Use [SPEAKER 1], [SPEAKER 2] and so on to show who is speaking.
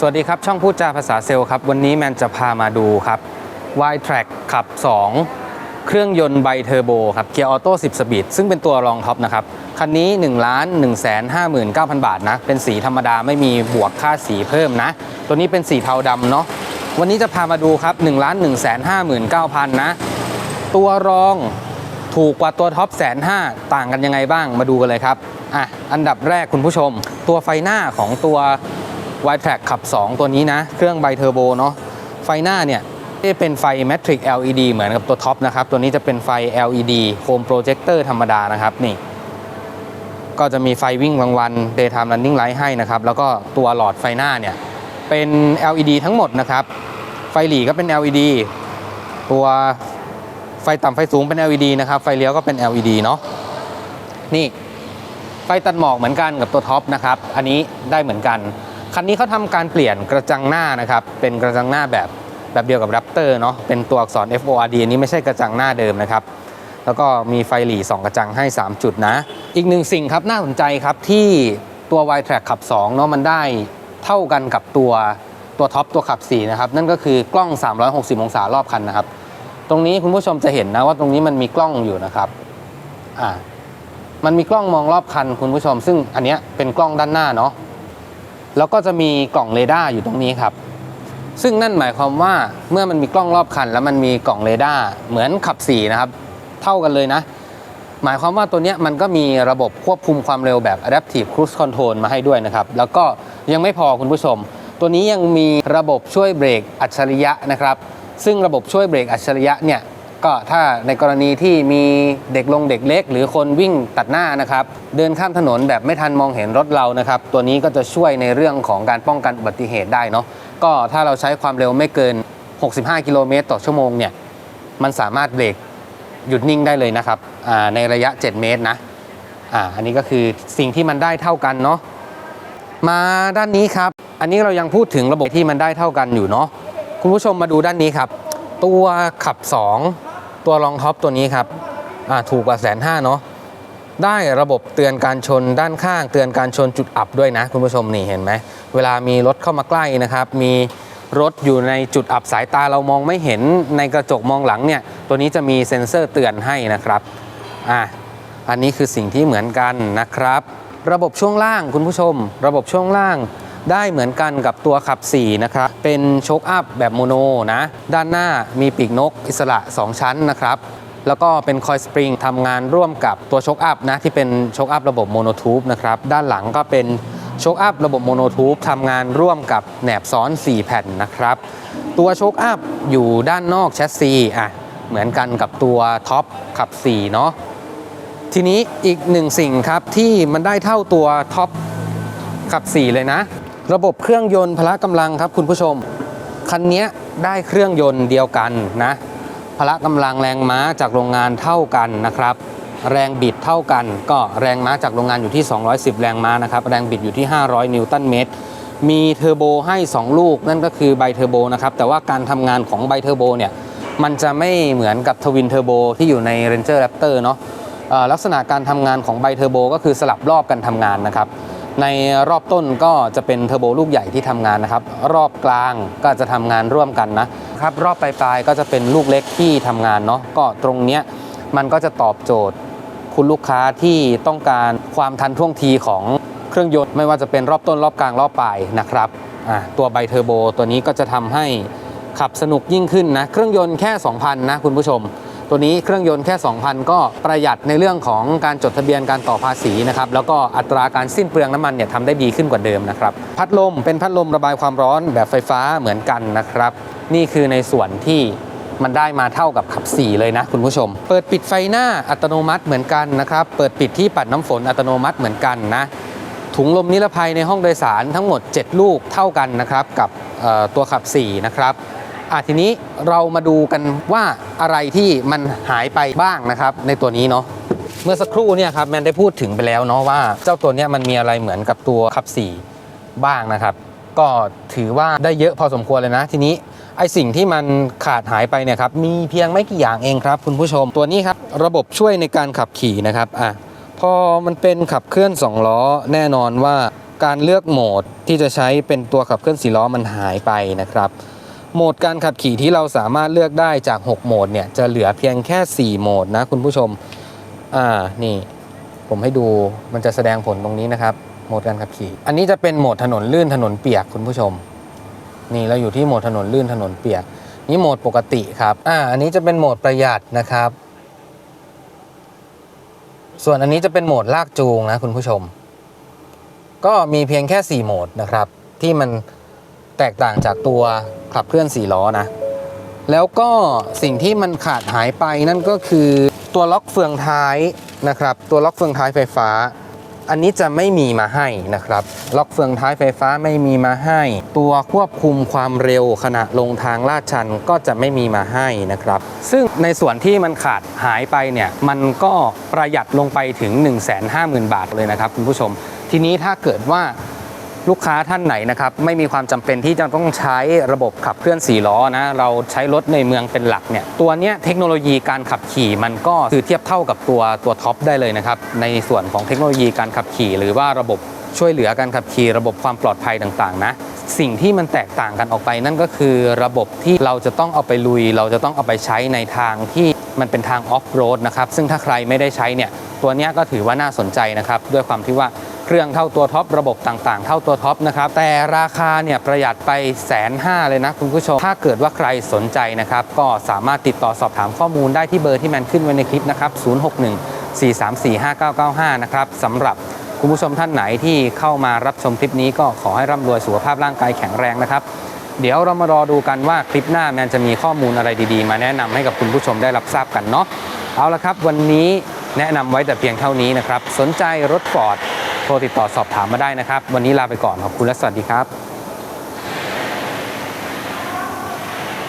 [SPEAKER 1] สวัสดีครับ ช่องพูดจาภาษาเซลครับ วันนี้แมนจะพามาดูครับ y t r a c k ขับ 2 เครื่องยนต์ไบเทอร์โบครับเกียร์ออโต้ 10 สปีด ซึ่งเป็นตัวรองท็อปนะครับ คันนี้ 1 1 5 9 0 0 0 บาทนะ เป็นสีธรรมดาไม่มีบวกค่าสีเพิ่มนะ ตัวนี้เป็นสีเทาดำเนาะวันนี้จะพามาดูครับ 1 1 5 9 0 0 0 นะ ตัวรองถูกกว่าตัวท็อปแสนห้าต่างกันยังไงบ้างมาดูกันเลยครับอะอันดับแรกคุณผู้ชม ตัวไฟหน้าของตัว y t r a c k ขับ 2 ตัวนี้นะ เครื่องไบเทอร์โบเนาะไฟหน้าเนี่ยไม่ได้เป็นไฟ Matrix LED เหมือนกับตัวท็อปนะครับ ตัวนี้จะเป็นไฟ LED Home Projector ธรรมดานะครับนี่ ก็จะมีไฟวิ่งกลางวัน Daytime Running Light ให้นะครับ แล้วก็ตัวหลอดไฟหน้าเนี่ย เป็น LED ทั้งหมดนะครับ ไฟหลีก็เป็น LED ตัวไฟต่ำไฟสูงเป็น LED นะครับ ไฟเลี้ยวก็เป็น LED เนาะนี่ไฟตัดหมอกเหมือนกันกับตัวท็อปนะครับ อันนี้ได้เหมือนกัน คันนี้เขาทำการเปลี่ยนกระจังหน้านะครับ เป็นกระจังหน้าแบบแบบเดียวกับ Raptor เนาะ เป็นตัวอักษร FORD อันนี้ไม่ใช่กระจังหน้าเดิมนะครับ แล้วก็มีไฟหลี2 กระจังให้ 3 จุดนะ อีกหนึ่งสิ่งครับน่าสนใจครับที่ตัว y t r a c k ขับ2เนาะมันได้เท่ากันกับตัวตัวท็อปตัวขับ4นะครับ นั่นก็คือกล้อง 360 องศารอบคันนะครับ ตรงนี้คุณผู้ชมจะเห็นนะว่าตรงนี้มันมีกล้องอยู่นะครับอ่ามันมีกล้องมองรอบคันคุณผู้ชม ซึ่งอันเนี้ยเป็นกล้องด้านหน้าเนาะ แล้วก็จะมีกล่องเรดาร์อยู่ตรงนี้ครับ ซึ่งนั่นหมายความว่าเมื่อมันมีกล้องรอบคัน แล้วมันมีกล่องเรดาร์เหมือนขับ4นะครับ เท่ากันเลยนะ หมายความว่าตัวนี้มันก็มีระบบควบคุมความเร็วแบบ Adaptive Cruise Control มาให้ด้วยนะครับ แล้วก็ยังไม่พอคุณผู้ชม ตัวนี้ยังมีระบบช่วยเบรกอัจฉริยะนะครับ ซึ่งระบบช่วยเบรกอัจฉริยะเนี่ย ก็ถ้าในกรณีที่มีเด็กลงเด็กเล็ก หรือคนวิ่งตัดหน้านะครับ เดินข้ามถนนแบบไม่ทันมองเห็นรถเรานะครับ ตัวนี้ก็จะช่วยในเรื่องของการป้องกันอุบัติเหตุได้เนาะก็ถ้าเราใช้ความเร็วไม่เกิน 65 กิโลเมตรต่อชั่วโมงเนี่ยมันสามารถเบรกหยุดนิ่งได้เลยนะครับในระยะ 7 เมตรนะอ่าอันนี้ก็คือสิ่งที่มันได้เท่ากันเนาะมาด้านนี้ครับ อันนี้เรายังพูดถึงระบบที่มันได้เท่ากันอยู่เนาะคุณผู้ชมมาดูด้านนี้ครับ ตัวขับ 2 ตัวรองท็อปตัวนี้ครับอ่าถูกกว่าแสนห้าเนาะได้ระบบเตือนการชนด้านข้าง เตือนการชนจุดอับด้วยนะ คุณผู้ชมนี่เห็นไหมเวลามีรถเข้ามาใกล้นะครับ มีรถอยู่ในจุดอับสายตาเรามองไม่เห็นในกระจกมองหลังเนี่ย ตัวนี้จะมีเซ็นเซอร์เตือนให้นะครับอะอันนี้คือสิ่งที่เหมือนกันนะครับ ระบบช่วงล่างคุณผู้ชม ระบบช่วงล่าง ได้เหมือนกันกับตัวขับ 4 นะครับ เป็นโชคอัพแบบโมโนนะ ด้านหน้ามีปีกนกอิสระ 2 ชั้นนะครับ แล้วก็เป็นคอยสปริงทำงานร่วมกับตัวโชคอัพนะ ที่เป็นโชคอัพระบบโมโนทูบนะครับ ด้านหลังก็เป็นโชคอัพระบบโมโนทูบทำงานร่วมกับแหนบซ้อน 4 แผ่นนะครับ ตัวโชคอัพอยู่ด้านนอกแชสซีอะเหมือนกันกับตัวท็อปขับ 4 เนาะทีนี้อีกหนึ่งสิ่งครับที่มันได้เท่าตัวท็อปขับ 4 เลยนะ ระบบเครื่องยนต์พละกำลังครับคุณผู้ชม คันนี้ได้เครื่องยนต์เดียวกันนะพละกำลังแรงม้าจากโรงงานเท่ากันนะครับ แรงบิดเท่ากัน ก็แรงม้าจากโรงงานอยู่ที่ 210 แรงม้านะครับ แรงบิดอยู่ที่ 500 นิวตันเมตร มีเทอร์โบให้ 2 ลูก นั่นก็คือไบเทอร์โบนะครับ แต่ว่าการทำงานของไบเทอร์โบเนี่ย มันจะไม่เหมือนกับทวินเทอร์โบที่อยู่ใน Ranger Raptor เนาะเอ่อลักษณะการทำงานของไบเทอร์โบก็คือสลับรอบกันทำงานนะครับ ในรอบต้นก็จะเป็นเทอร์โบลูกใหญ่ที่ทำงานนะครับ รอบกลางก็จะทำงานร่วมกันนะครับ รอบปลายๆก็จะเป็นลูกเล็กที่ทำงานเนาะก็ตรงเนี้ยมันก็จะตอบโจทย์ คุณลูกค้าที่ต้องการความทันท่วงทีของเครื่องยนต์ไม่ว่าจะเป็นรอบต้นรอบกลางรอบปลายนะครับตัวไบเทอร์โบตัวนี้ก็จะทำให้ขับสนุกยิ่งขึ้นนะ เครื่องยนต์แค่ 2,000 นะคุณผู้ชม ตัวนี้เครื่องยนต์แค่ 2,000 ก็ประหยัดในเรื่องของการจดทะเบียนการต่อภาษีนะครับแล้วก็อัตราการสิ้นเปลืองน้ำมันเนี่ยทำได้ดีขึ้นกว่าเดิมนะครับพัดลมเป็นพัดลมระบายความร้อนแบบไฟฟ้าเหมือนกันนะครับ นี่คือในส่วนที่มันได้มาเท่ากับขับ 4 เลยนะคุณผู้ชม เปิดปิดไฟหน้าอัตโนมัติเหมือนกันนะครับ เปิดปิดที่ปัดน้ำฝนอัตโนมัติเหมือนกันนะ ถุงลมนิรภัยในห้องโดยสารทั้งหมด 7 ลูกเท่ากันนะครับ กับตัวขับ 4 นะครับ อะทีนี้เรามาดูกันว่าอะไรที่มันหายไปบ้างนะครับ ในตัวนี้เนาะเมื่อสักครู่เนี่ยครับแมนได้พูดถึงไปแล้วเนาะว่าเจ้าตัวเนี้ยมันมีอะไรเหมือนกับตัวขับ4บ้างนะครับ ก็ถือว่าได้เยอะพอสมควรเลยนะ ทีนี้ไอสิ่งที่มันขาดหายไปเนี่ยครับมีเพียงไม่กี่อย่างเองครับ คุณผู้ชมตัวนี้ครับระบบช่วยในการขับขี่นะครับอะพอมันเป็นขับเคลื่อน 2 ล้อแน่นอนว่าการเลือกโหมดที่จะใช้เป็นตัวขับเคลื่อนสีล้อมันหายไปนะครับ โหมดการขับขี่ที่เราสามารถเลือกได้จาก 6 โหมดเนี่ยจะเหลือเพียงแค่ 4 โหมดนะคุณผู้ชม อ่า นี่ ผมให้ดูมันจะแสดงผลตรงนี้นะครับ โหมดการขับขี่ อันนี้จะเป็นโหมดถนนลื่นถนนเปียกคุณผู้ชม นี่เราอยู่ที่โหมดถนนลื่นถนนเปียก นี่โหมดปกติครับ อ่า อันนี้จะเป็นโหมดประหยัดนะครับ ส่วนอันนี้จะเป็นโหมดลากจูงนะคุณผู้ชม ก็มีเพียงแค่ 4 โหมดนะครับ ที่มันแตกต่างจากตัว ขับเคลื่อน4ล้อนะ แล้วก็สิ่งที่มันขาดหายไปนั่นก็คือตัวล็อกเฟืองท้ายนะครับ ตัวล็อกเฟืองท้ายไฟฟ้า อันนี้จะไม่มีมาให้นะครับ ล็อกเฟืองท้ายไฟฟ้าไม่มีมาให้ ตัวควบคุมความเร็วขณะลงทางลาดชันก็จะไม่มีมาให้นะครับ ซึ่งในส่วนที่มันขาดหายไปเนี่ยมันก็ประหยัดลงไปถึง 150,000 บาทเลยนะครับคุณผู้ชม ทีนี้ถ้าเกิดว่า ลูกค้าท่านไหนนะครับไม่มีความจำเป็นที่จะต้องใช้ระบบขับเคลื่อน4ล้อนะเราใช้รถในเมืองเป็นหลักเนี่ยตัวเนี้ยเทคโนโลยีการขับขี่มันก็คือเทียบเท่ากับตัวตัวท็อปได้เลยนะครับในส่วนของเทคโนโลยีการขับขี่ หรือว่าระบบช่วยเหลือการขับขี่ระบบความปลอดภัยต่างๆนะสิ่งที่มันแตกต่างกันออกไปนั่นก็คือระบบที่เราจะต้องเอาไปลุย เราจะต้องเอาไปใช้ในทางที่มันเป็นทางออฟโรดนะครับซึ่งถ้าใครไม่ได้ใช้เนี่ยตัวนี้ก็ถือว่าน่าสนใจนะครับด้วยความที่ว่า เครื่องเท่าตัวท็อประบบต่างๆ เท่าตัวท็อปนะครับแต่ราคาเนี่ยประหยัดไปแสนห้าเลยนะคุณผู้ชม ถ้าเกิดว่าใครสนใจนะครับก็สามารถติดต่อสอบถามข้อมูลได้ที่เบอร์ที่แมนขึ้นไว้ในคลิปนะครับ0614345995 นะครับสำหรับคุณผู้ชมท่านไหนที่เข้ามารับชมคลิปนี้ก็ขอให้ร่ำรวยสุขภาพร่างกายแข็งแรงนะครับ เดี๋ยวเรามารอดูกันว่าคลิปหน้าแมนจะมีข้อมูลอะไรดีๆ มาแนะนำให้กับคุณผู้ชมได้รับทราบกันเนาะเอาละครับ วันนี้แนะนำไว้แต่เพียงเท่านี้นะครับ สนใจรถฟอร์ด โทรติดต่อสอบถามมาได้นะครับ วันนี้ลาไปก่อนขอบคุณและสวัสดีครับ